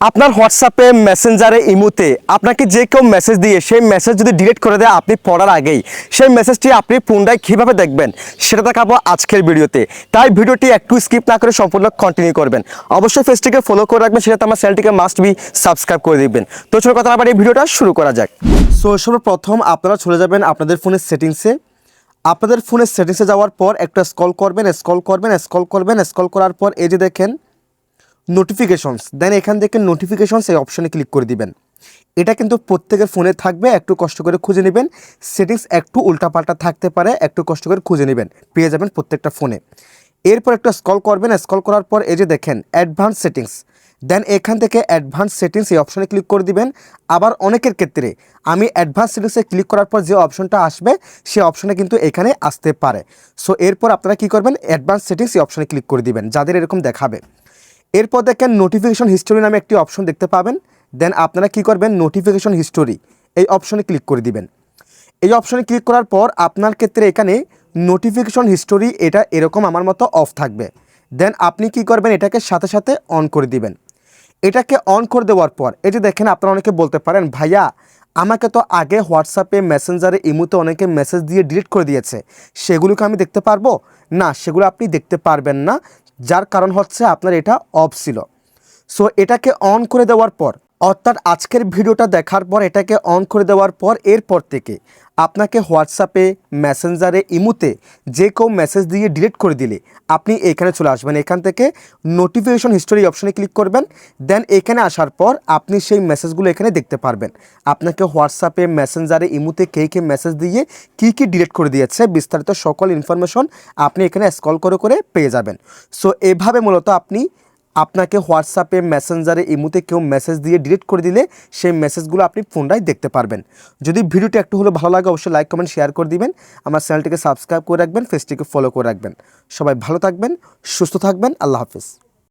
আপনার হোয়াটসঅ্যাপে মেসেঞ্জারে ইমুতে আপনাকে যে কেউ মেসেজ দিয়ে সেই মেসেজ যদি ডিলিট করে দেয় আপনি পড়ার আগেই, সেই মেসেজটি আপনি পুনরায় কীভাবে দেখবেন সেটা দেখাবো আজকের ভিডিওতে। তাই ভিডিওটি একটু স্কিপ না করে সম্পূর্ণ কন্টিনিউ করবেন। অবশ্যই ফেসটিকে ফলো করে রাখবেন, সেটাতে আমার চ্যানেলটিকে মাস্ট বি সাবস্ক্রাইব করে দিবেন। তো চলো কথা আবার এই ভিডিওটা শুরু করা যাক। সো সর্বপ্রথম আপনারা চলে যাবেন আপনাদের ফোনের সেটিংসে আপনাদের ফোনের সেটিংসে যাওয়ার পর একটা স্কল করবেন স্কল করবেন স্কল করবেন স্কল করার পর এই যে দেখেন নোটিফিকেশনস দেন এখান থেকে নোটিফিকেশনস এই অপশনে ক্লিক করে দিবেন। এটা কিন্তু প্রত্যেকের ফোনে থাকবে, একটু কষ্ট করে খুঁজে নেবেন। সেটিংস একটু উল্টাপাল্টা থাকতে পারে, একটু কষ্ট করে খুঁজে নেবেন। পেয়ে যাবেন প্রত্যেকটা ফোনে এরপর একটা স্কল করবেন স্কল করার পর এই যে দেখেন অ্যাডভান্স সেটিংস দেন এখান থেকে অ্যাডভান্স সেটিংস এই অপশনে ক্লিক করে দিবেন। আবার অনেকের ক্ষেত্রে আমি অ্যাডভান্স সেটিংসে ক্লিক করার পর যে অপশনটা আসবে সেই অপশনে কিন্তু এখানে আসতে পারে। সো এরপর আপনারা কি করবেন? অ্যাডভান্স সেটিংস এই অপশনে ক্লিক করে দিবেন, যাদের এরকম দেখাবে। এরপর দেখেন নোটিফিকেশন হিস্টোরি নামে একটি অপশন দেখতে পাবেন। দেন আপনারা কি করবেন? নোটিফিকেশন হিস্টোরি এই অপশনে ক্লিক করে দিবেন। এই অপশনে ক্লিক করার পর আপনার ক্ষেত্রে এখানে নোটিফিকেশন হিস্টোরি এটা এরকম আমার মতো অফ থাকবে। দেন আপনি কি করবেন? এটাকে সাথে সাথে অন করে দিবেন। এটাকে অন করে দেওয়ার পর, এই যে দেখেন আপনারা অনেকে বলতে পারেন, ভাইয়া, আমাকে তো আগে হোয়াটসঅ্যাপে মেসেঞ্জারে ইমুতে অনেকে মেসেজ দিয়ে ডিলিট করে দিয়েছে। সেগুলোকে আমি দেখতে পারব? না, সেগুলো আপনি দেখতে পারবেন না। যার কারণ হচ্ছে আপনার এটা অফ ছিল। সো এটাকে অন করে দেওয়ার পর অর্থাৎ আজকের ভিডিওটা দেখার পর এটাকে অন করে দেওয়ার পর এরপর থেকে আপনাকে হোয়াটসঅ্যাপে মেসেঞ্জারে ইমুতে যে কেউ মেসেজ দিয়ে ডিলিট করে দিলে আপনি এখানে চলে আসবেন। এখান থেকে নোটিফিকেশন হিস্টোরি অপশনে ক্লিক করবেন। দেন এখানে আসার পর আপনি সেই মেসেজগুলো এখানে দেখতে পারবেন। আপনাকে হোয়াটসঅ্যাপে মেসেঞ্জারে ইমুতে কে কে মেসেজ দিয়ে কী কী ডিলিট করে দিয়েছে বিস্তারিত সকল ইনফরমেশন আপনি এখানে স্কল করে করে পেয়ে যাবেন। সো এভাবে মূলত আপনি আপনাকে হোয়াটসঅ্যাপে মেসেঞ্জারে ইমুতে কেউ মেসেজ দিয়ে ডিলিট করে দিলে সেই মেসেজগুলো আপনি ফোনটাই দেখতে পারবেন। যদি ভিডিওটি একটু হলে ভালো লাগে, অবশ্যই লাইক কমেন্ট শেয়ার করে দিবেন। আমার চ্যানেলটিকে সাবস্ক্রাইব করে রাখবেন ফেসটিকে ফলো করে রাখবেন। সবাই ভালো থাকবেন, সুস্থ থাকবেন, আল্লাহ হাফিজ।